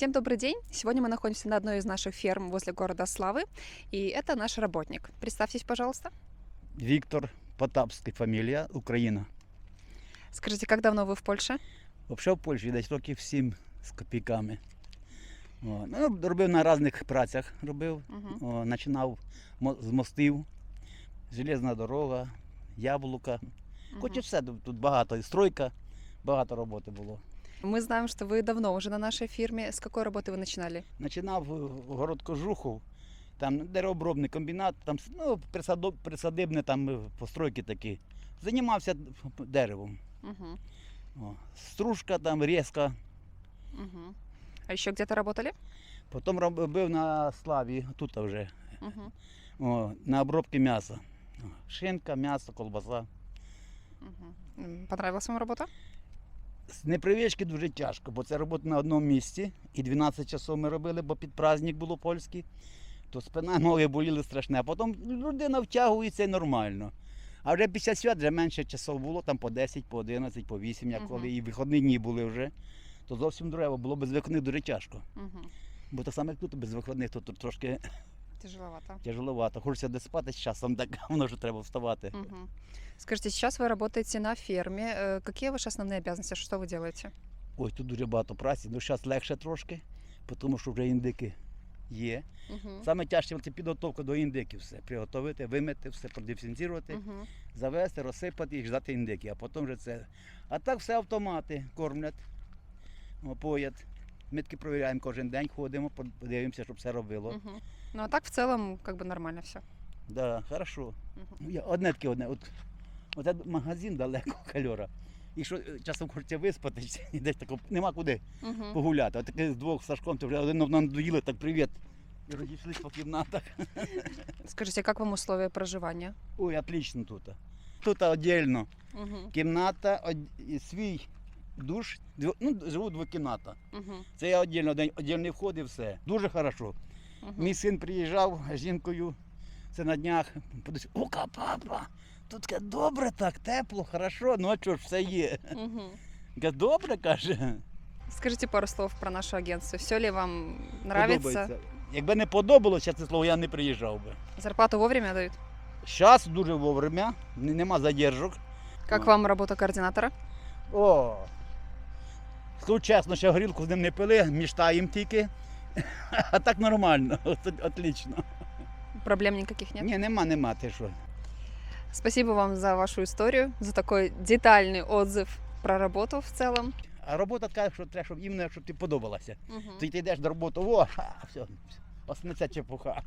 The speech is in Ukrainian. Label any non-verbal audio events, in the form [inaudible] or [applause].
Всем добрый день! Сегодня мы находимся на одной из наших ферм возле города Славы, и это наш работник. Представьтесь, пожалуйста. Віктор Потапський фамілія, Україна. Скажите, как давно вы в Польше? Взагалі в Польщі десь років 7 з копійками. О, ну, робив на різних працях, робив. Мгм. О, починав мо- з мостів, железна дорога, яблука. Хоч і Мгм. все, тут тут багато, і стройка, багато роботи було. Мы знаем, что вы давно уже на нашей фирме. С какой работы вы начинали? Починав в город Кожухов, там деревообробний комбінат, там ну, присадо- присадибні там е, постройки такі. Займався деревом. Мгм. О, стружка там, резка. Мгм. А еще где-то работали? Потім робив на славі, тут вже, Мгм. о, на обробки м'яса. О, Шинка, м'ясо, колбаса. Мгм. М, Понравилась вам работа? З непривички дуже тяжко, бо це робота на одному місці. І 12 часов ми робили, бо під праздник було польський. То спина [laughs] ноги боліли страшне. А потім людина втягується і нормально. А вже після свят вже менше часов було, там по 10, по 11, по 8, як коли і вихідні дні були вже. То зовсім друге, було без вихідних дуже тяжко. Бо так само, як тут без вихідних, то тут трошки Тяжеловато. тяжеловато. Хочеться де спати з часом, так воно ж треба вставати. Мгм. Скажите, сейчас вы работаете на ферме. Э, Какие ваши основные обязанности? Что вы делаете? Ой, тут дуже багато праці. Ну, зараз легше трошки, тому що вже індики є. Мгм. Саме тяжче це підготовка до індиків. Все. Приготовити, вимити, все продиференцірувати, Мгм. завести, розсипати і ждати індики, а потім вже це. А так все автомати кормлять, о, поять. Ми таки провіряємо кожен день, ходимо, подивимося, щоб все робило. Мгм. Ну а так в целом как бы нормально все. Да, хорошо. Я одне таке одне. От, от магазин далеко кальора. І що е, часом хочеться виспатись, [laughs] і десь тако нема куди. погуляти. А таке з двох з Сашком, то вже один одному надоїли, так привіт. І розійшлись по кімнатах. [laughs] Скажите, как вам условия проживания? Ой, отлично тут. Тут віддільно. Мгм. Кімната, од- і свій душ, дво- ну, живу двокімната. Мгм. Це я віддільно, один- віддільний вход і все. Дуже хорошо. Мгм. Мій син приїжджав з жінкою, це на днях, подивився, ока, папа, тут таке добре так, тепло, хорошо, ну а що ж, все є. Мгм. Каже, добре, каже. Скажите пару слов про наше агентство. Все ли вам нравится? Подобається. Якби не подобалося це слово, я не приїжджав би. Зарплату вовремя дают? Зараз дуже вовремя, н- нема задержок. Как Ну. вам работа координатора? О, скажу чесно, ще горілку з ним не пили, міштаємо тільки. [laughs] А так нормально, [laughs] от- отлично. Проблем никаких нет? Ні, нема, нема, ти що. Спасибо вам за вашу историю, за такой детальный отзыв про работу в целом. А робота така, що треба, щоб іменно, щоб ти подобалася. Мгм. Ти йдеш до роботи, о, ха, все, основне ця чепуха.